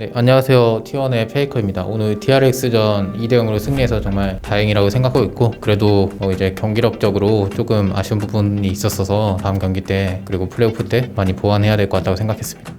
네, 안녕하세요. T1의 페이커입니다. 오늘 DRX전 2대 0으로 승리해서 정말 다행이라고 생각하고 있고 그래도 뭐 이제 경기력적으로 조금 아쉬운 부분이 있었어서 다음 경기 때 그리고 플레이오프 때 많이 보완해야 될 것 같다고 생각했습니다.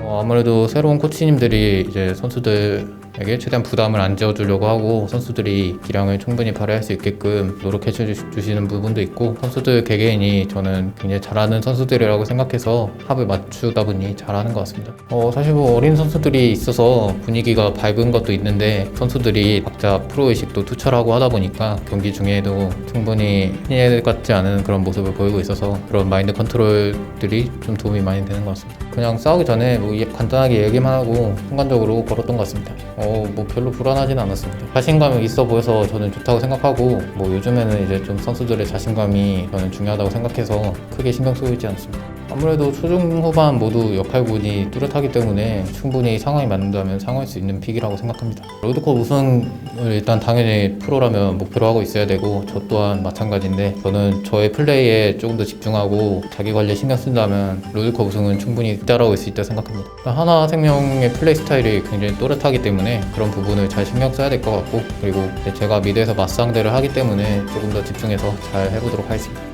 어, 아무래도 새로운 코치님들이 이제 선수들 에게 최대한 부담을 안 지어주려고 하고 선수들이 기량을 충분히 발휘할 수 있게끔 노력해 주- 주시는 부분도 있고 선수들 개개인이 저는 굉장히 잘하는 선수들이라고 생각해서 합을 맞추다 보니 잘하는 것 같습니다. 어, 사실 뭐 어린 선수들이 있어서 분위기가 밝은 것도 있는데 선수들이 각자 프로의식도 투철하고 하다 보니까 경기 중에도 충분히 신예 같지 않은 그런 모습을 보이고 있어서 그런 마인드 컨트롤들이 좀 도움이 많이 되는 것 같습니다. 그냥 싸우기 전에 뭐 예- 간단하게 얘기만 하고 순간적으로 걸었던 것 같습니다. 어, 뭐 별로 불안하진 않았습니다. 자신감이 있어 보여서 저는 좋다고 생각하고 뭐 요즘에는 이제 좀 선수들의 자신감이 저는 중요하다고 생각해서 크게 신경 쓰고 있지 않습니다. 아무래도 초중 후반 모두 역할군이 뚜렷하기 때문에 충분히 상황이 맞는다면 상황할 수 있는 픽이라고 생각합니다. 롤드컵 우승을 일단 당연히 프로라면 목표로 하고 있어야 되고 저 또한 마찬가지인데 저는 저의 플레이에 조금 더 집중하고 자기 관리에 신경 쓴다면 롤드컵 우승은 충분히 따라올 수 있다 생각합니다. 하나 생명의 플레이 스타일이 굉장히 또렷하기 때문에 그런 부분을 잘 신경 써야 될 것 같고 그리고 제가 미드에서 맞상대를 하기 때문에 조금 더 집중해서 잘 해보도록 하겠습니다.